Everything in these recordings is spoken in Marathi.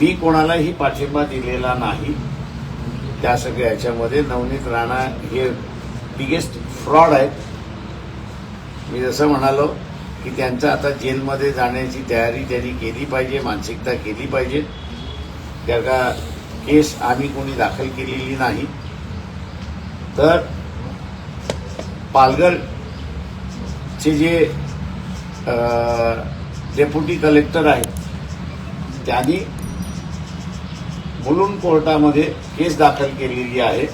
मी कोणालाही पाठिंबा दिलेला नाही. त्या सगळ्या याच्यामध्ये नवनीत राणा हे बिगेस्ट फ्रॉड आहेत. मी जसं म्हणालो की त्यांचं आता जेलमध्ये जाण्याची तयारी त्यांनी केली पाहिजे मानसिकता केली पाहिजे. त्या का केस आम्ही कोणी दाखल केलेली नाही. तर पालघरचे जे डेप्युटी कलेक्टर आहेत त्यांनी मुलुंड कोर्टामध्ये केस दाखल केलेली आहे.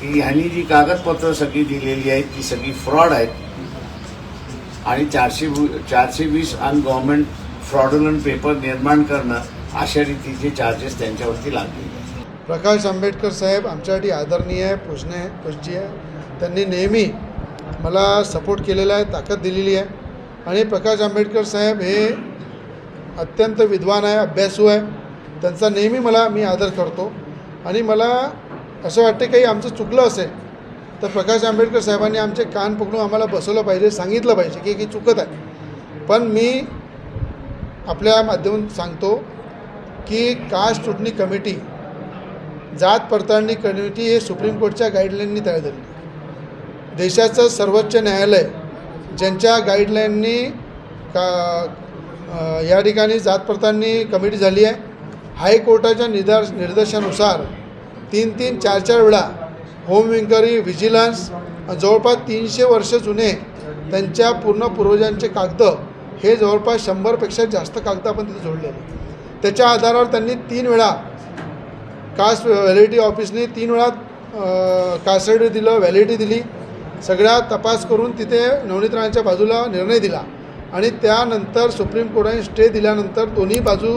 की ह्यांनी जी कागदपत्र सगळी दिलेली आहेत ती सगळी फ्रॉड आहेत. आणि चारशे चारशे वीस अन गव्हर्नमेंट फ्रॉडुलंट पेपर निर्माण करणं अशा रीतीचे चार्जेस त्यांच्यावरती लागलेले आहेत. प्रकाश आंबेडकर साहेब आमच्यासाठी आदरणीय आहे पूजनीय आहे पूज्य आहे त्यांनी नेहमी मला सपोर्ट केलेला आहे ताकद दिलेली आहे. आणि प्रकाश आंबेडकर साहेब हे अत्यंत विद्वान आहे अभ्यासू आहे. त्यांचा नेहमी मला मी आदर करतो. आणि मला असं वाटते काही आमचं चुकलं असेल तर प्रकाश आंबेडकर साहेबांनी आमचे कान पकडून आम्हाला बसवलं पाहिजे सांगितलं पाहिजे की की चुकत आहे. पण मी आपल्या माध्यमातून सांगतो की कास्ट चुटणी कमिटी जात पडताळणी कमिटी हे सुप्रीम कोर्टच्या गाईडलाईननी तयार झाली देशाचं सर्वोच्च न्यायालय ज्यांच्या गाईडलाईननी का या ठिकाणी जात पडताळणी कमिटी झाली आहे हायकोर्टाच्या निदर्श निर्देशानुसार तीन तीन चार चार वेळा होम इन्क्वायरी व्हिजिलन्स जवळपास तीनशे वर्ष जुने त्यांच्या पूर्ण पूर्वजांचे कागद हे जवळपास शंभरपेक्षा जास्त कागद आपण तिथे जोडलेले. त्याच्या आधारावर त्यांनी तीन वेळा कास्ट व्हॅलिडिटी ऑफिसने तीन वेळा कास्टडी दिलं व्हॅलिडिटी दिली. सगळ्या तपास करून तिथे नवनीतराणांच्या बाजूला निर्णय दिला आणि त्यानंतर सुप्रीम कोर्टाने स्टे दिल्यानंतर दोन्ही बाजू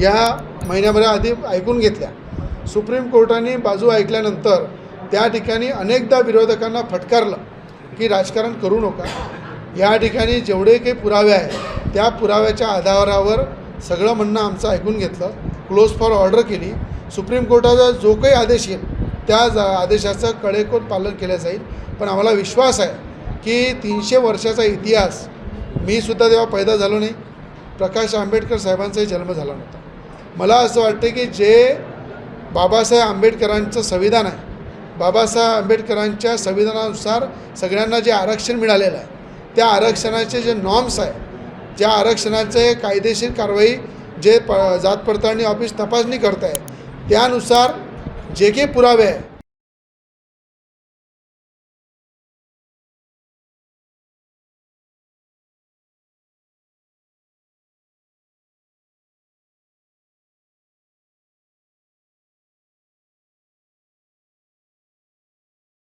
या महिन्याभराआधी ऐकून घेतल्या. सुप्रीम कोर्टाने बाजू ऐकल्यानंतर त्या ठिकाणी अनेकदा विरोधकांना फटकारलं की राजकारण करू नका. या ठिकाणी जेवढे काही पुरावे आहेत त्या पुराव्याच्या आधारावर सगळं म्हणणं आमचं ऐकून घेतलं. क्लोज फॉर ऑर्डर केली. सुप्रीम कोर्टाचा जो काही आदेश येईल त्या आदेशाचं कडेकोट पालन केलं जाईल. पण आम्हाला विश्वास आहे की तीनशे वर्षाचा इतिहास मी सुद्धा तेव्हा पैदा झालो नाही. प्रकाश आंबेडकर साहेबांचाही जन्म झाला नव्हता. मला असं वाटतं की जे बाबासाहेब आंबेडकरांचं संविधान आहे बाबासाहेब आंबेडकरांच्या संविधानानुसार सगळ्यांना जे आरक्षण मिळालेलं आहे त्या आरक्षणाचे जे नॉर्म्स आहे ज्या आरक्षणाचे कायदेशीर कारवाई जे प जात पडताळणी ऑफिस तपासणी करत आहे त्यानुसार जे काही पुरावे आहे